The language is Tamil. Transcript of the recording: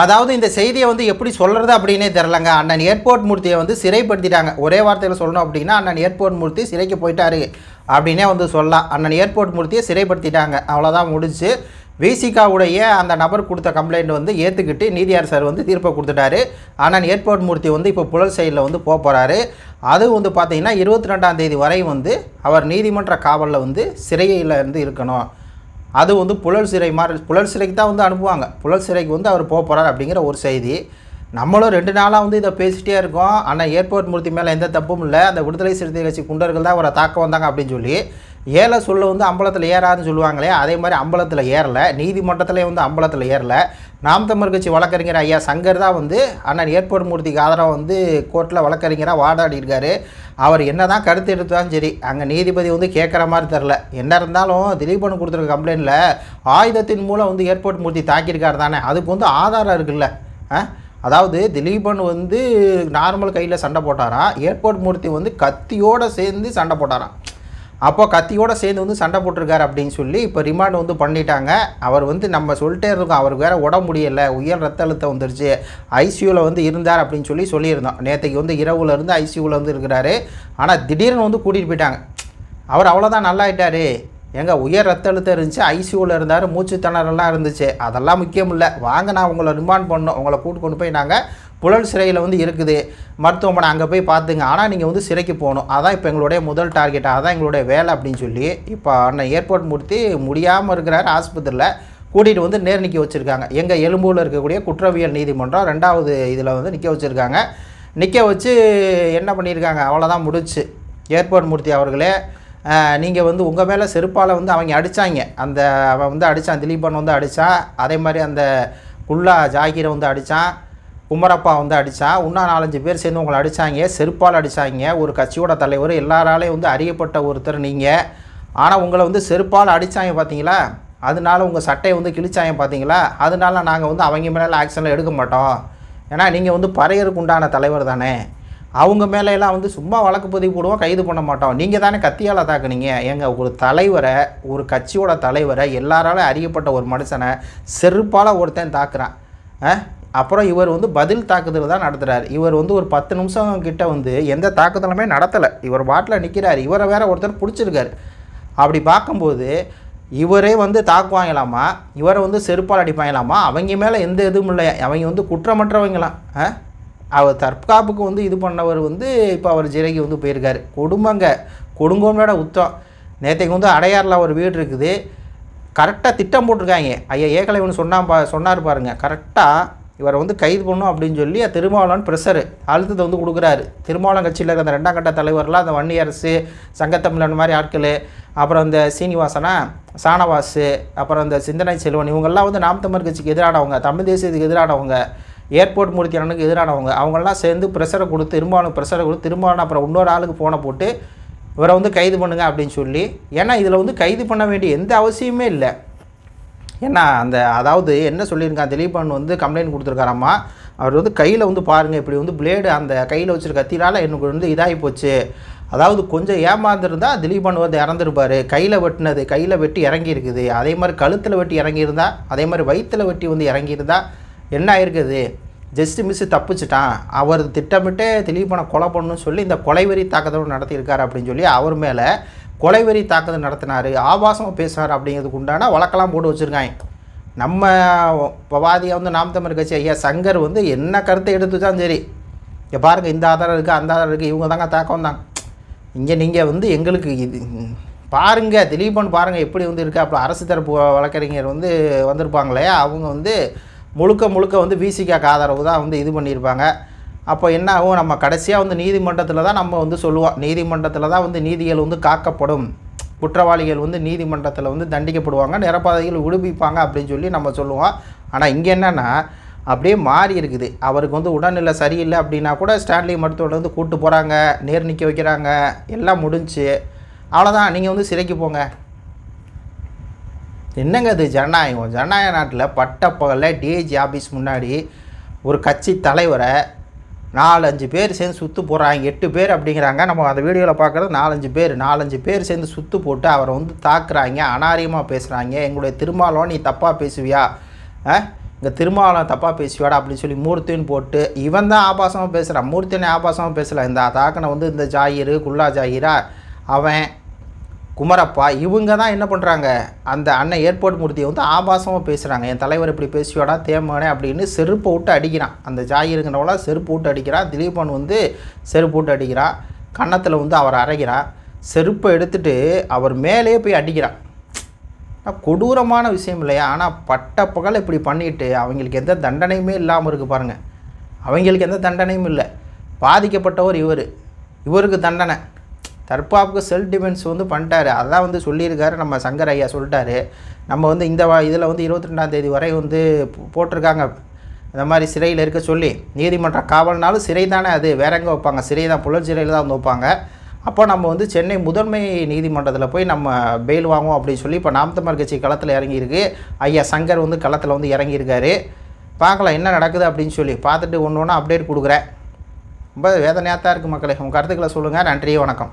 அதாவது இந்த செய்தியை வந்து எப்படி சொல்கிறது அப்படின்னே தெரிலங்க அண்ணன் ஏர்போர்ட் மூர்த்தியை வந்து சிறைப்படுத்திட்டாங்க. ஒரே வார்த்தையில் சொல்லணும் அப்படின்னா அண்ணன் ஏர்போர்ட் மூர்த்தி சிறைக்கு போயிட்டாரு அப்படின்னே வந்து சொல்லலாம். அண்ணன் ஏர்போர்ட் மூர்த்தியை சிறைப்படுத்திட்டாங்க. அவ்வளோதான் முடிச்சு விசிகாவுடைய அந்த நபர் கொடுத்த கம்ப்ளைண்ட் வந்து ஏற்றுக்கிட்டு நீதியார் சார் வந்து தீர்ப்பை கொடுத்துட்டாரு. அண்ணன் ஏர்போர்ட் மூர்த்தி வந்து இப்போ புழல் சைடில் வந்து போக போகிறாரு அது வந்து பார்த்திங்கன்னா இருபத்தி ரெண்டாம் தேதி வரை வந்து அவர் நீதிமன்ற காவலில் வந்து சிறையில் இருந்து இருக்கணும். அது வந்து புழல் சிறை மாதிரி புழல் சிறைக்கு தான் வந்து அனுப்புவாங்க. புழல் சிறைக்கு வந்து அவர் போக போகிறார் அப்படிங்கிற ஒரு செய்தி. நம்மளும் ரெண்டு நாளாக வந்து இதை பேசிகிட்டே இருக்கோம். ஆனால் ஏர்போர்ட் மூர்த்தி மேலே எந்த தப்பும் இல்லை. அந்த விடுதலை சிறுத்தை கட்சி குண்டர்கள் தான் அவரை தாக்க வந்தாங்க அப்படின்னு சொல்லி ஏழை சொல்ல வந்து அம்பலத்தில் ஏறாதுன்னு சொல்லுவாங்களே அதே மாதிரி அம்பலத்தில் ஏறலை நீதிமன்றத்திலே வந்து அம்பலத்தில் ஏறலை. நாம் தமிழ் கட்சி வழக்கறிஞர் ஐயா சங்கர் தான் வந்து அண்ணன் ஏர்போர்ட் மூர்த்திக்கு ஆதரவாக வந்து கோர்ட்டில் வழக்கறிஞராக வாதாடி இருக்காரு. அவர் என்ன தான் கருத்து எடுத்தாலும் சரி அங்கே நீதிபதி வந்து கேட்குற மாதிரி தெரில என்ன இருந்தாலும் திலீபன் கொடுத்துருக்க கம்ப்ளைண்ட்டில் ஆயுதத்தின் மூலம் வந்து ஏர்போர்ட் மூர்த்தி தாக்கியிருக்காரு தானே. அதுக்கு வந்து ஆதாரம் இருக்குல்ல. ஆ? அதாவது திலீபன் வந்து நார்மல் கையில் சண்டை போட்டாராம் ஏர்போர்ட் மூர்த்தி வந்து கத்தியோடு சேர்ந்து சண்டை போட்டாராம் அப்போ கத்தியோடு சேர்ந்து வந்து சண்டை போட்டிருக்காரு அப்படின்னு சொல்லி இப்போ ரிமாண்ட் வந்து பண்ணிட்டாங்க. அவர் வந்து நம்ம சொல்லிட்டே இருக்கோம். அவருக்கு வேறு உடம்பு முடியலை. உயர் ரத்த அழுத்தம் வந்துருச்சு. ஐசியூவில் வந்து இருந்தார் அப்படின்னு சொல்லி சொல்லியிருந்தோம். நேற்றுக்கு வந்து இரவுல இருந்து ஐசியூவில் வந்து இருக்கிறாரு. ஆனால் திடீர்னு வந்து கூட்டிகிட்டு போயிட்டாங்க. அவர் அவ்வளோதான் நல்லாயிட்டாரு. எங்கள் உயர் ரத்த அழுத்தம் இருந்துச்சு ஐசியூவில் இருந்தார் மூச்சு திணறலாம் இருந்துச்சு. அதெல்லாம் முக்கியம் இல்லை வாங்க நான் உங்களை ரிமாண்ட் பண்ணோம் உங்களை கூட்டு கொண்டு போய் நாங்கள் புழல் சிறையில் வந்து இருக்குது. மருத்துவமனை அங்கே போய் பார்த்துங்க. ஆனால் நீங்கள் வந்து சிறைக்கு போகணும். அதான் இப்போ எங்களுடைய முதல் டார்கெட் அதான் எங்களுடைய வேலை அப்படின்னு சொல்லி இப்போ அண்ணன் ஏர்போர்ட் மூர்த்தி முடியாமல் இருக்கிறார் ஆஸ்பத்திரியில். கூட்டிகிட்டு வந்து நேர் நிற்க வச்சுருக்காங்க. எங்கள் எலும்பூரில் இருக்கக்கூடிய குற்றவியல் நீதிமன்றம் ரெண்டாவது இதில் வந்து நிற்க வச்சுருக்காங்க. நிற்க வச்சு என்ன பண்ணியிருக்காங்க அவ்வளோதான் முடிச்சு. ஏர்போர்ட் மூர்த்தி அவர்களே நீங்கள் வந்து உங்கள் மேலே செருப்பால் வந்து அவங்க அடித்தாங்க அந்த அவன் வந்து அடித்தான் திலீபன் வந்து அடித்தான் அதே மாதிரி அந்த குல்லா ஜாகிரை வந்து அடித்தான் குமரப்பா வந்து அடித்தான் இன்னும் நாலஞ்சு பேர் சேர்ந்து உங்களை அடித்தாங்க செருப்பால் அடித்தாங்க ஒரு கட்சியோட தலைவர் எல்லாராலையும் வந்து அறியப்பட்ட ஒருத்தர் நீங்கள் ஆனால் உங்களை வந்து செருப்பால் அடித்தாங்க பார்த்தீங்களா அதனால உங்கள் சட்டையை வந்து கிழிச்சாங்க பார்த்தீங்களா அதனால நாங்கள் வந்து அவங்க மேலே ஆக்ஷனில் எடுக்க மாட்டோம். ஏன்னா நீங்கள் வந்து பறையருக்கு உண்டான தலைவர் தானே. அவங்க மேலெல்லாம் வந்து சும்மா வழக்கு பதிவு போடுவோம் கைது பண்ண மாட்டோம் நீங்கள் தானே கத்தியால் தாக்குனீங்க. எங்கள் ஒரு தலைவரை ஒரு கட்சியோட தலைவரை எல்லாராலும் அறியப்பட்ட ஒரு மனுஷனை செருப்பால் ஒருத்தன் தாக்குறான். ஆ? அப்புறம் இவர் வந்து பதில் தாக்குதல் தான் நடத்துகிறார் இவர் வந்து ஒரு பத்து நிமிஷம் கிட்ட வந்து எந்த தாக்குதலுமே நடத்தலை. இவர் பாட்டில் நிற்கிறார் இவரை வேற ஒருத்தர் பிடிச்சிருக்காரு. அப்படி பார்க்கும்போது இவரே வந்து தாக்குவாங்களாமா இவரை வந்து செருப்பால் அடிப்பாங்களாமா அவங்க மேலே எந்த இதுவும் இல்லை அவங்க வந்து குற்றமற்றவங்களாம். ஆ? அவர் தற்காப்புக்கு வந்து இது பண்ணவர் வந்து இப்போ அவர் சிறைக்கு வந்து போயிருக்காரு. கொடுமைங்க. கொடுங்கோமையோட உத்தம் நேற்றைக்கு வந்து அடையாறில் ஒரு வீடு இருக்குது. கரெக்டாக திட்டம் போட்டிருக்காங்க. ஐயா ஏகலைவன் சொன்னா பா சொன்னார் பாருங்க. கரெக்டாக இவரை வந்து கைது பண்ணும் அப்படின்னு சொல்லி திருமாவளவன் ப்ரெஷரு அழுத்தத்தை வந்து கொடுக்குறாரு. திருமாவளவன் கட்சியில் இருக்கிற அந்த ரெண்டாம் கட்ட தலைவர்லாம் அந்த வன்னி அரசு சங்கத்தமிழன் மாதிரி ஆட்கள் அப்புறம் இந்த சீனிவாசனா சானவாசு அப்புறம் இந்த சிந்தனை செல்வன் இவங்கெல்லாம் வந்து நாம் தமிழ் கட்சிக்கு எதிரானவங்க தமிழ் தேசியத்துக்கு எதிரானவங்க. ஏர்போர்ட் மூர்த்தி அண்ணனுக்கு எதிரானவங்க. அவங்கெல்லாம் சேர்ந்து ப்ரெஷரை கொடுத்து திரும்பவனுக்கு ப்ரெஷரை கொடுத்து திருமாவளவன் அப்புறம் இன்னொரு ஆளுக்கு ஃபோனை போட்டு இவரை வந்து கைது பண்ணுங்க அப்படின்னு சொல்லி ஏன்னா இதில் வந்து கைது பண்ண வேண்டிய எந்த அவசியமே இல்லை. ஏன்னா அந்த அதாவது என்ன சொல்லியிருக்கான் திலீபன் வந்து கம்ப்ளைண்ட் கொடுத்துருக்காராம்மா அவர் வந்து கையில் வந்து பாருங்கள் இப்படி வந்து பிளேடு அந்த கையில் வச்சிருக்க கத்தினால எனக்கு வந்து இதாகி போச்சு. அதாவது கொஞ்சம் ஏமாந்துருந்தால் திலீபன் வந்து இறந்துருப்பார். கையில் வெட்டினது கையில் வெட்டி இறங்கியிருக்குது. அதே மாதிரி கழுத்தில் வெட்டி இறங்கியிருந்தா அதே மாதிரி வயிற்றில் வெட்டி வந்து இறங்கியிருந்தா என்ன ஆயிருக்குது? Just miss தப்பிச்சிட்டான். அவர் திட்டமிட்டே திலீபனை கொலை பண்ணணும்னு சொல்லி இந்த கொலைவெறி தாக்குதல் நடத்தியிருக்காரு அப்படின்னு சொல்லி அவர் மேலே கொலைவெறி தாக்குதல் நடத்தினார். ஆபாசமாக பேசினார் அப்படிங்கிறதுக்கு உண்டான வழக்கெல்லாம் போட்டு வச்சுருக்காங்க. நம்ம வாதியாக வந்து நாம் தமிழ் கட்சி ஐயா சங்கர் வந்து என்ன கருத்தை எடுத்துதான் சரி. இங்கே பாருங்கள் இந்த ஆதாரம் இருக்குது அந்த ஆதாரம் இருக்குது இவங்க தாங்க தாக்கம் தான் இங்கே நீங்கள் வந்து எங்களுக்கு இது பாருங்கள் திலீபன் பாருங்கள் எப்படி வந்து இருக்கு. அப்புறம் அரசு தரப்பு வழக்கறிஞர் வந்து வந்திருப்பாங்களே அவங்க வந்து முழுக்க முழுக்க வந்து விசிகாக்கு ஆதரவு தான் வந்து இது பண்ணியிருப்பாங்க. அப்போ என்ன ஆகும்? நம்ம கடைசியாக வந்து நீதிமன்றத்தில் தான் நம்ம வந்து சொல்லுவோம் நீதிமன்றத்தில் தான் வந்து நீதிகள் வந்து காக்கப்படும். குற்றவாளிகள் வந்து நீதிமன்றத்தில் வந்து தண்டிக்கப்படுவாங்க நிரப்பாதைகள் விடுவிப்பாங்க அப்படின்னு சொல்லி நம்ம சொல்லுவோம். ஆனால் இங்கே என்னென்னா அப்படியே மாறி இருக்குது. அவருக்கு வந்து உடல்நிலை சரியில்லை அப்படின்னா கூட ஸ்டான்லி மருத்துவரை வந்து கூப்பிட்டு போகிறாங்க நேர் நிற்க வைக்கிறாங்க எல்லாம் முடிஞ்சு. அவ்வளோதான் நீங்கள் வந்து சிறைக்கு போங்க. என்னங்க அது ஜனநாயகம்? ஜனநாயக நாட்டில் பட்டப்பகலில் டிஜி டிஐஜி ஆஃபீஸ் முன்னாடி ஒரு கட்சி தலைவரை நாலஞ்சு பேர் சேர்ந்து சுற்று போகிறாங்க எட்டு பேர் அப்படிங்கிறாங்க. நம்ம அந்த வீடியோவில் பார்க்குறது நாலஞ்சு பேர். நாலஞ்சு பேர் சேர்ந்து சுற்று போட்டு அவரை வந்து தாக்குறாங்க. அனாரியமாக பேசுகிறாங்க எங்களுடைய திருமாலம் நீ தப்பாக பேசுவியா? ஆ? இங்கே திருமாவளம் தப்பாக பேசுவாடா அப்படின்னு சொல்லி மூர்த்தின்னு போட்டு இவன் தான் ஆபாசமாக பேசுகிறான் மூர்த்தினே ஆபாசமாக பேசலை. இந்த தாக்கனை வந்து இந்த ஜாயிரு குல்லா ஜாயிரா அவன் குமரப்பா இவங்க தான் என்ன பண்ணுறாங்க அந்த அண்ணன் ஏர்போர்ட் மூர்த்தியை வந்து ஆபாசமாக பேசுகிறாங்க என் தலைவர் இப்படி பேசுவாடா தேமானே அப்படின்னு செருப்பை விட்டு அடிக்கிறான். அந்த ஜாயிருங்கிறவள செருப்பு விட்டு அடிக்கிறான் திலீபன் வந்து செருப்பு விட்டு அடிக்கிறான் கன்னத்தில் வந்து அவர் அரைகிறான் செருப்பை எடுத்துட்டு அவர் மேலேயே போய் அடிக்கிறான் கொடூரமான விஷயம் இல்லையா? ஆனால் பட்ட பகல் இப்படி பண்ணிட்டு அவங்களுக்கு எந்த தண்டனையுமே இல்லாமல் இருக்குது பாருங்கள் அவங்களுக்கு எந்த தண்டனையும் இல்லை. பாதிக்கப்பட்டவர் இவர். இவருக்கு தண்டனை. தற்பாப்புக்கு செல்ஃப் டிஃபென்ஸ் வந்து பண்ணிட்டாரு. அதான் வந்து சொல்லியிருக்காரு நம்ம சங்கர் ஐயா சொல்லிட்டாரு. நம்ம வந்து இந்த இதில் வந்து இருபத்தி ரெண்டாம் தேதி வரை வந்து போட்டிருக்காங்க. இந்த மாதிரி சிறையில் இருக்க சொல்லி நீதிமன்ற காவல்னாலும் சிறை தானே அது. வேற எங்கே வைப்பாங்க? சிறை தான் புலர் சிறையில் தான் வந்து வைப்பாங்க. அப்போ நம்ம வந்து சென்னை முதன்மை நீதிமன்றத்தில் போய் நம்ம பெயில் வாங்குவோம் அப்படின்னு சொல்லி இப்போ நாம் தமிழ் கட்சி களத்தில் இறங்கியிருக்கு. ஐயா சங்கர் வந்து களத்தில் வந்து இறங்கியிருக்காரு. பார்க்கலாம் என்ன நடக்குது அப்படின்னு சொல்லி. பார்த்துட்டு ஒன்று ஒன்று அப்டேட் கொடுக்குறேன். ரொம்ப வேதனையாக தான் இருக்குது மக்களே. உங்கள் கருத்துக்களை சொல்லுங்கள் நன்றி வணக்கம்.